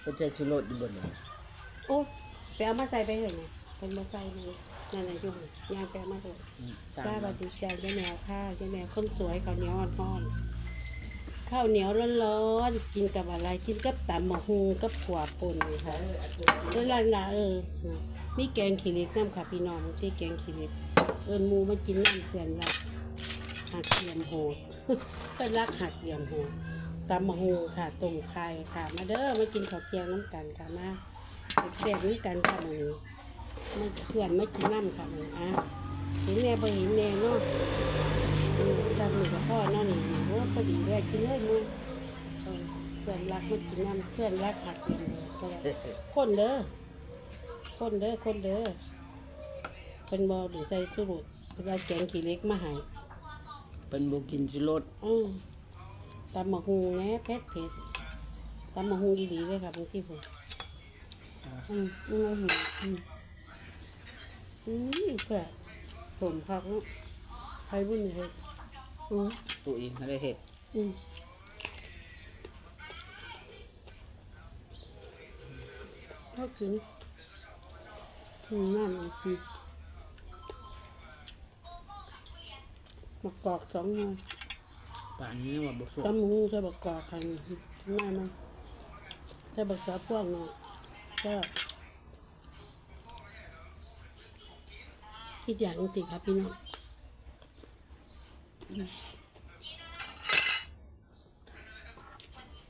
เพิ่นใส่ชูรสอยู่บนนี้โอ้ไปเอามาใส่ไปเถอะนะเป็นมาใส่เลยนั่นแหละอยุ่งยางไปเอามาเถอะอืมทราบดีใจเจ้าแมวข้าวเจ้าแมวคนสวยข้าวเหนียวอ่อนๆข้าวเหนียวร้อนๆกินกับอะไรกินกับตำมะฮุงกับขวาป่นนี่ค่ะแล้วล่ะล่ะเออมีแกงขี้เหล็กน้ำค่ะพี่น้องที่แกงขี้เหล็กเอิญมูมากินน้ำเพื่อนรักหักเหลี่ยมโหดเพื่อนรักหักเหลี่ยมโหด ตำมะฮุงค่ะต้มไข่ค่ะ มาเด้อมากินข้าวเกียงน้ำกันค่ะมาแซ่บด้วยกันค่ะมื้อนี้มาเพื่อนมากินน้ำค่ะมื้อนี้อะเห็นแน่บ่เห็นแน่เนาะอืมตำหนึ่งกับพ่อเนาะนี่โอ้พอดีเลยกินเลยมึงเออเพื่อนรักมากินน้ำเพื่อนรักหักเหลี่ยมโหดก็เลยคนเด้อคนเด้อคนเด้อเป็นบอหรือใส่สูตรเราแกงขี้เล็กมาให้เพิ่นบ่กินชูรสอืม ตำมะฮุงแหน่เผ็ดเผ็ดตำมะฮุงดีๆเลยค่ะบางทีผมอืมอืมอืมอืมอืมเพื่อผมพักเนาะใครบุญเลยอืมตัวเองบ่ได้เฮ็ดอืมถ้ากินอืมน้ำอีกทีมะกอกสองหน่อย ป่านนี้ว่าบสุกตำหูใส่บักกอกคันง่ามั้ยใส่บักสาพวกเนาะก็คิดอย่างจริงครับพี่น้องอืม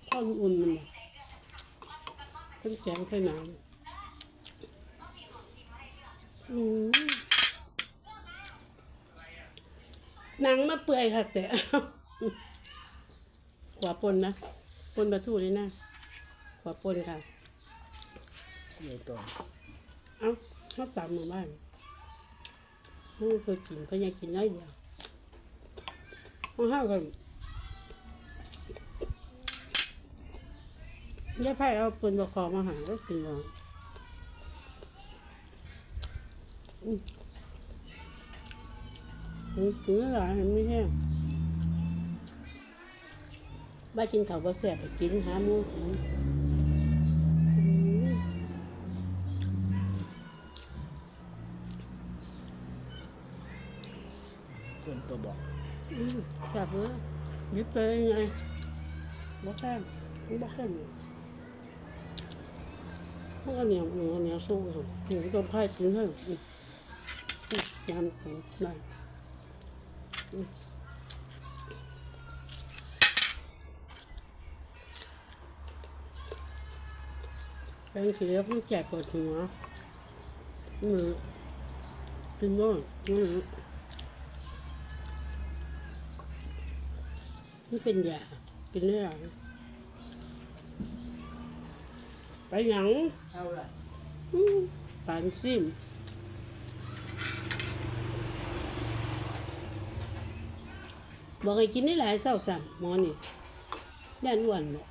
ข้าวอุ่นมันน่ะขึ้นแกงขึ้นหนาวอืมหนังมาเปื่อยค่ะแต่ ขวาปนนะปนปลาทูนี่นะขวาปนค่ะเสียตัวเอ้าเขาตามหมู่บ้านเขาเคยกินเขาอยากกินน้อยเดียวเขาห้ากันย่าไพ่เอาปืนบะคอมาหาก็กินเลยอืมอืมกินหลายไม่แห้ง บ้ากินเขาวบ่แซ่บไปกินหามูคนตัวบอกอืมจับเลยยิบไปยังไงบ่แค่มันบ่แค่เนี่ยมันก็เหนียวเหนียวเหนียวสู้สุดเหนียวต้มไข่กินให้อืมอืมยำของได้ แปงสีเหลืองแจกปวดหัวมือกินด้วยมือนี่เป็นยากินได้หรอไปหยังเอาละปานซิมบอกให้กินได้หลายเศร้าสั่งหมอนี่แน่นอ้วนบอก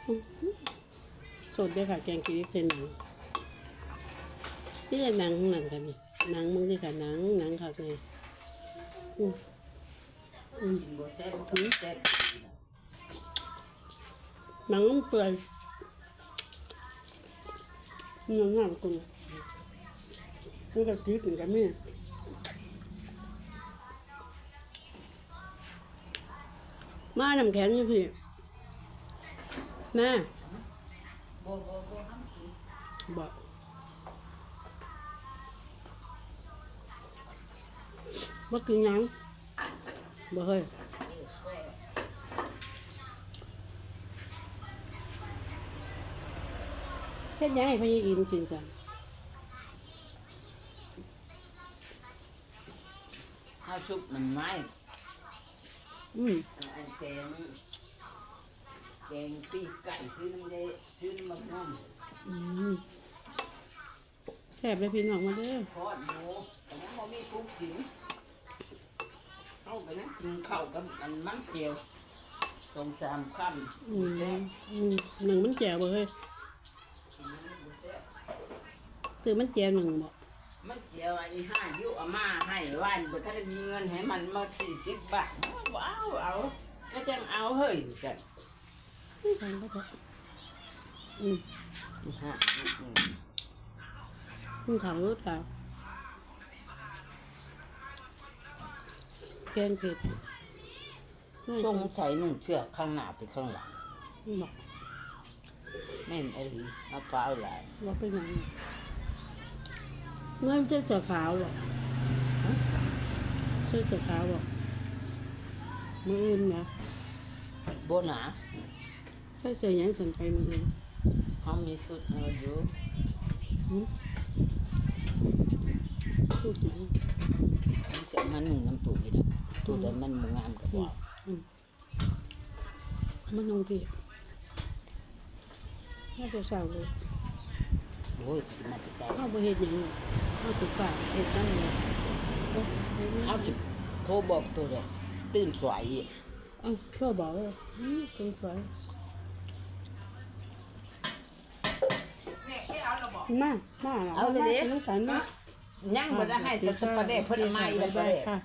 อื้อหือ สดเลยค่ะ แกงกินเส้นหนังนี่แหละหนังหนังกันนี่หนังมึงนี่ค่ะหนังหนังค่ะเลยอืมอืมกินบ่แซ่บถึงหนังเปื่อยเนื้อหนังคุณนี่ก็จืดเหมือนกันนี่มาน้ำแข็งอยู่พี่ แม่บ่บ่บ่บอกมากินหยังบ่เฮ้ยเฮ็ดหยังให้พญาอินกินจ้ะข้าวชุบมันไม้อืมอันแกง แกงปีกไก่ซื้อน้ำเดซื้อน้ำมันนุ่มอืมแซ่บเลยพี่น้องมาเด้อทอดหมูแต่ยังบ่มีกุ๊กกินเอาไปนะกินข้าวกับอันมันเจียวสองสามคำอืมอืมหนึ่งมันแจ่วบ่เฮ้ยกินมันบ่แซ่บคือมันแจ่วหนึ่งบ่มมันเกี่ยวไอ้ห้ายุเอามาให้ว่านบ่ทันได้มีเงินให้มันมาสี่สิบบาทว้าวเอาก็จังเอาเฮ้ยจัง ใช่ก็ได้อืมฮะคุณขับรถเปล่าแกงเผ็ดทรงใส่หนุ่งเชือกข้างหน้าไปข้างหลังบอกแม่นไอ้หลีมะพร้าวหลายว่าเป็นยังไงเมื่อเจ้าเสือขาวหรอเจ้าเสือขาวบอกมืออื่นนะโบนา ใช่เสือยังสนใจมืออื่นเขามีสุดเงินอยู่พูดอย่างมันจะมันหนึ่งน้ำตูอีกตูแต่มันบ่งามกับว่ามันนองพี่น่าจะเศร้าเลยโอ้ยจะมาจะใส่ข้าวบะเห็ดอย่างนี้ข้าวสุกปากเห็ดนั่นเลยเอาจะโทรบอกตัวเดียวตื่นสวยอีกเอ้าช่วยบอกเลยอืมเป็นสวย มามาน้ำกันมา ยังบ่ได้ให้แต่ประเดี๋ยวเพิ่นมาอีกแล้วประเดี๋ยวค่ะ